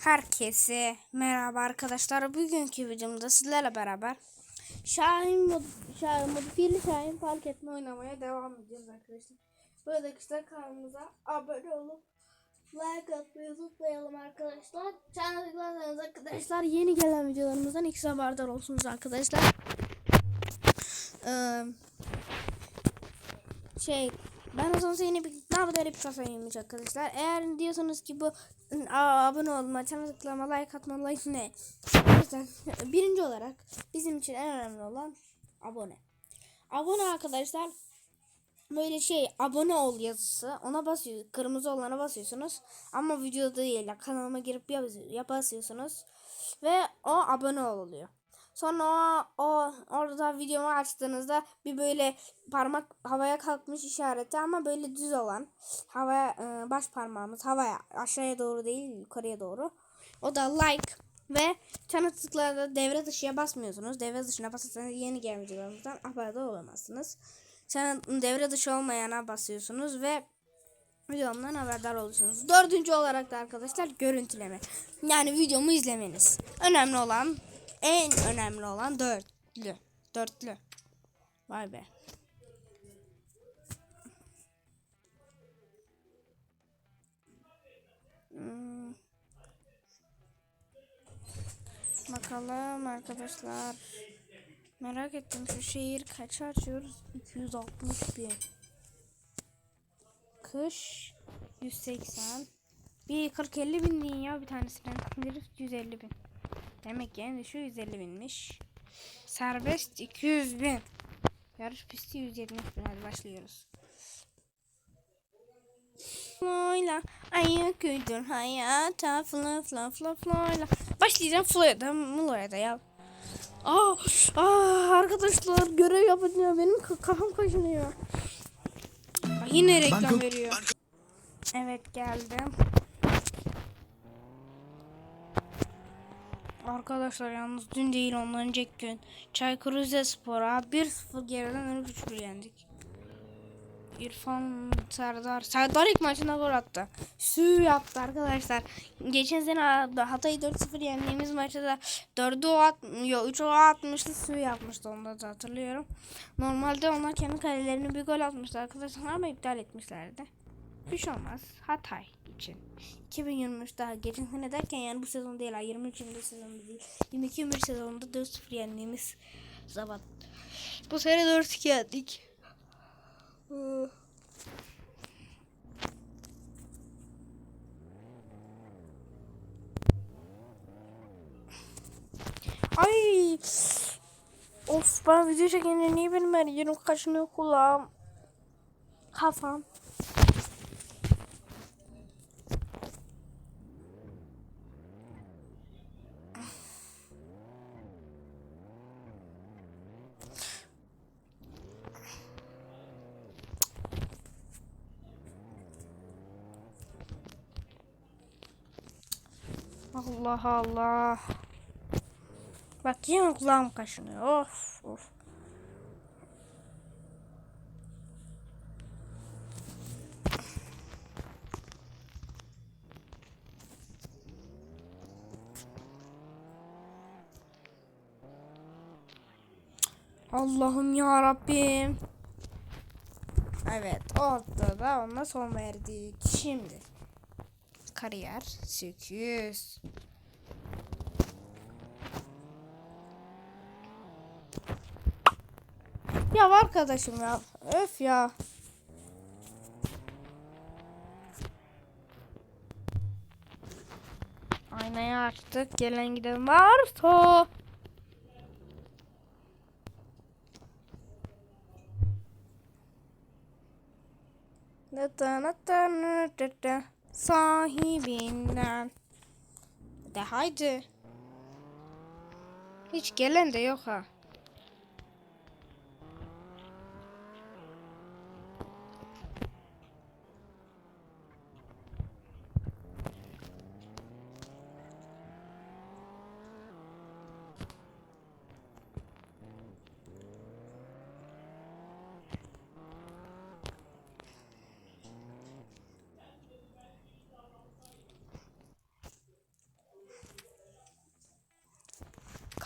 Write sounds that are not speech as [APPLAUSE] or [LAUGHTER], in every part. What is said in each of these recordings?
Herkese merhaba arkadaşlar. Bugünkü videomda sizlerle beraber Şahin mod Şahin modifiyeli Şahin fark etme oynamaya devam edeceğiz arkadaşlar. Burada arkadaşlar kanalımıza abone olup like atmayı unutmayalım arkadaşlar. Channel tıklarsanız arkadaşlar yeni gelen videolarımızdan ilk haberdar olsunuz arkadaşlar. Ee, şey ben o zaman yeni bir ne bir kasa yemiş arkadaşlar. Eğer diyorsanız ki bu aa, abone olma, channel tıklama, like atma, like ne? Yüzden birinci olarak bizim için en önemli olan abone. Abone arkadaşlar böyle şey abone ol yazısı ona basıyor kırmızı olana basıyorsunuz ama videoda değil kanalıma girip yap basıyorsunuz ve o abone ol oluyor. Sonra o, o orada videomu açtığınızda bir böyle parmak havaya kalkmış işareti ama böyle düz olan havaya e, baş parmağımız havaya aşağıya doğru değil yukarıya doğru. O da like ve çana tıklarda devre dışıya basmıyorsunuz. Devre dışına basarsanız yeni videolarımızdan haberdar olamazsınız. Çana devre dışı olmayana basıyorsunuz ve videomdan haberdar olursunuz. Dördüncü olarak da arkadaşlar görüntüleme. Yani videomu izlemeniz. Önemli olan en önemli olan dörtlü. Dörtlü. Vay be. Hmm. Bakalım arkadaşlar. Merak ettim şu şehir kaç açıyoruz? 260 bin. Kış 180. Bir 40-50 bin ya bir tanesinden. 150 bin. Demek yani şu 150 binmiş. Serbest 200 bin. Yarış pisti 170 bin. Hadi başlıyoruz. Floyla ayak uydur hayata fla fla fla floyla. Başlayacağım Floyda Floyda ya. Aa, aa arkadaşlar görev yapınca benim kafam kaşınıyor. Yine reklam veriyor. Evet geldim. Arkadaşlar yalnız dün değil ondan önceki gün Çaykur Rizespor'a 1-0 geriden önü 3 yendik. İrfan Serdar Serdar ilk maçında gol attı. Sü yaptı arkadaşlar. Geçen sene Hatay'ı 4-0 yendiğimiz maçta da 4'ü o at, yok 3'ü o atmıştı. Sü yapmıştı onda da hatırlıyorum. Normalde onlar kendi kalelerini bir gol atmıştı arkadaşlar ama iptal etmişlerdi. Bir şey olmaz. Hatay için. 2023 daha geçen sene derken yani bu sezon değil ha 23 24 sezonda değil. 22 21 sezonunda 4-0 yendiğimiz zaman. Bu sene 4-2 yendik. Ay. Of ben video çekince niye benim her yerim kaşınıyor kulağım. Kafam. Allah Allah. Bak yine kulağım kaşınıyor. Of of. Allah'ım ya Rabbim. Evet, o da ona son verdik. Şimdi kariyer 800. Ya arkadaşım ya. Öf ya. Aynayı açtık. Gelen giden varsa. Nata nata nata sahibinden. De haydi. Hiç gelen de yok ha.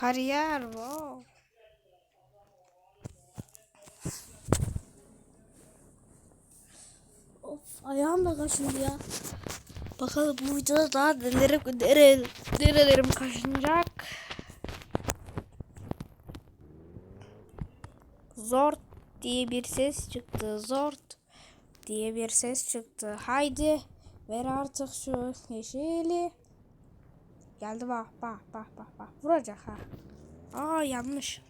Kariyer wow. Of ayağım da kaşındı ya. Bakalım bu videoda daha nelerim, nere, nerelerim kaşınacak. Zort diye bir ses çıktı. Zort diye bir ses çıktı. Haydi ver artık şu yeşili. Geldi bak bak bak bak bak. Vuracak ha. Aa yanlış.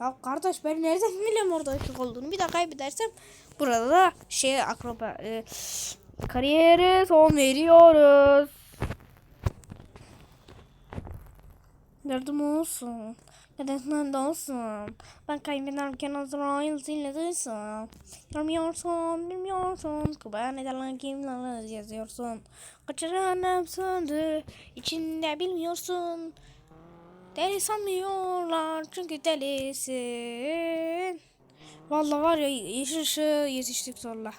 Ya kardeş ben nereden bileyim orada ışık olduğunu? Bir de kaybedersem burada da şey akroba e, kariyere son veriyoruz. Yardım olsun. Neden olsun. Ben kaybederken Azrail zille duysun. Görmüyorsun, bilmiyorsun. Kuba neden kimler yazıyorsun. Kaçıran söndü. İçinde bilmiyorsun. Deli sanmıyorlar çünkü delisin. Vallahi var ya yeşil ışığı yetiştik zorla.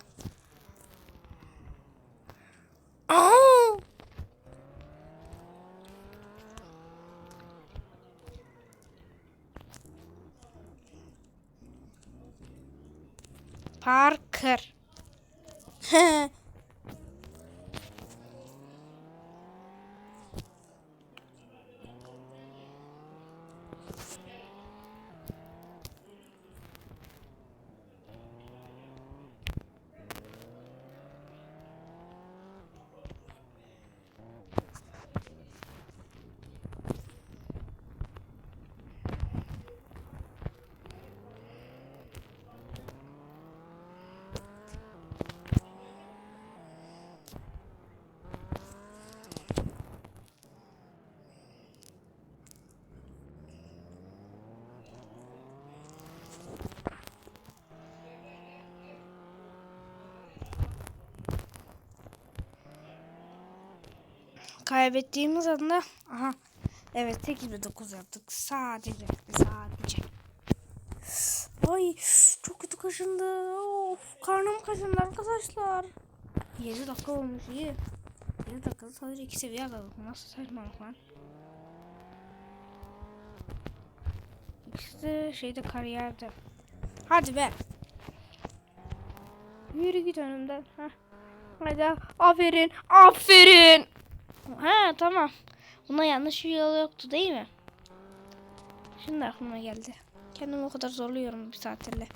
Aa! Parker. [LAUGHS] Kaybettiğimiz anda aha evet 8 ve 9 yaptık sadece sadece. Ay çok kötü kaşındı. Of karnım kaşındı arkadaşlar. 7 dakika olmuş iyi. 7 dakikada sadece 2 seviye aldık. Nasıl saçmalık lan? İkisi şeyde kariyerde. Hadi be. Yürü git önümden. Heh. Hadi aferin aferin. Ha tamam. Buna yanlış bir yol yoktu değil mi? Şimdi aklıma geldi. Kendimi o kadar zorluyorum bir saatlerle.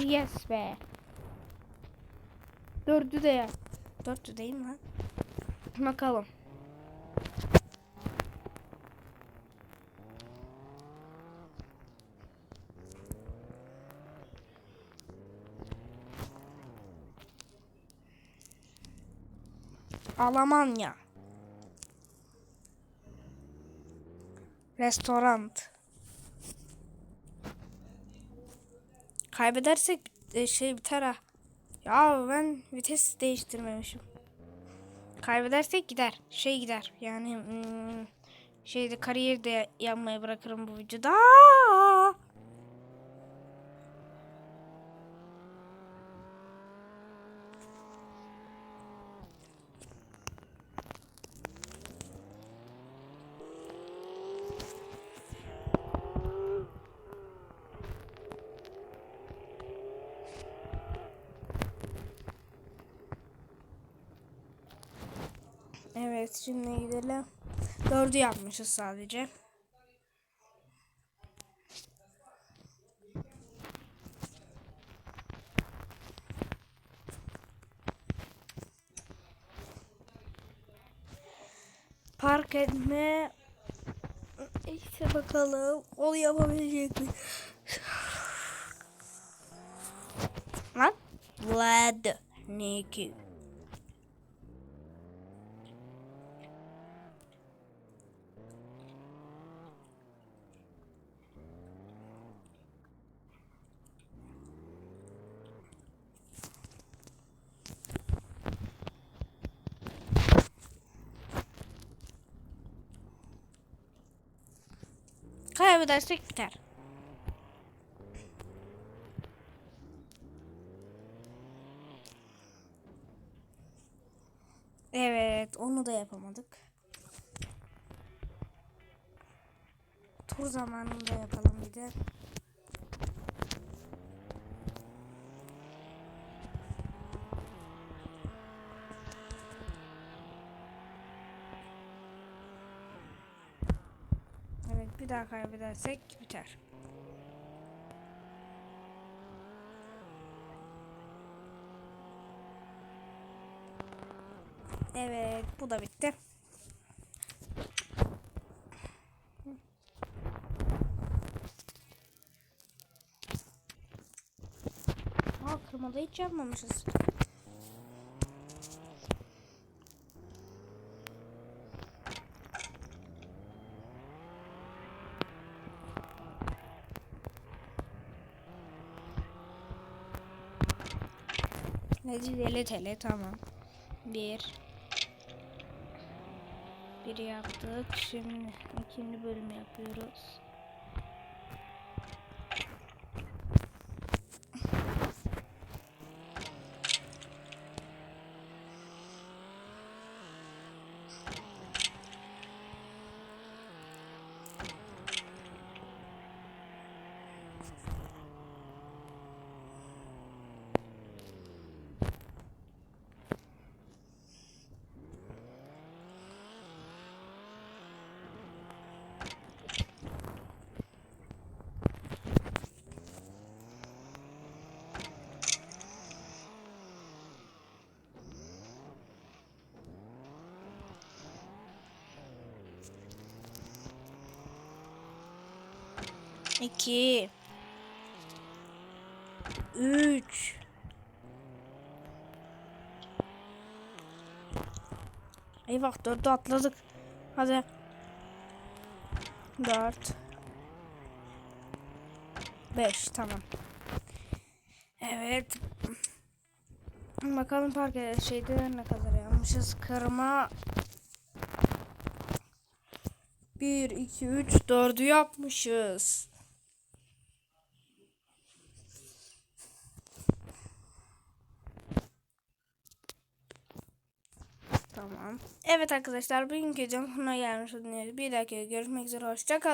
Yes be. Dördü de ya. Dörtlü değil mi lan? Bakalım. Almanya. Restoran. Kaybedersek e, şey biter ha. Ya ben vites değiştirmemişim. Kaybedersek gider. Şey gider. Yani hmm, şeyde kariyer de yapmayı bırakırım bu videoda. Evet şimdi gidelim. Dördü yapmışız sadece. Park etme. İşte bakalım. Onu yapabilecek mi? Lan. Vlad. Nicky. Kaybedersek biter. Evet, onu da yapamadık. Tur zamanında yapalım bir de. Evet, bir daha kaybedersek biter. Evet, bu da bitti. Aa, kırmada hiç yapmamışız. Necileli tele tamam. Bir. Bir yaptık. Şimdi ikinci bölüm yapıyoruz. İki. Üç. Eyvah dördü atladık. Hadi. Dört. Beş tamam. Evet. Bakalım park şeyde ne kadar yapmışız. Kırma. 1, 2, 3, 4'ü yapmışız. Tamam. Evet arkadaşlar bugünkü videom sonuna gelmiş bulunuyoruz. Bir dahaki görüşmek üzere. Hoşçakalın.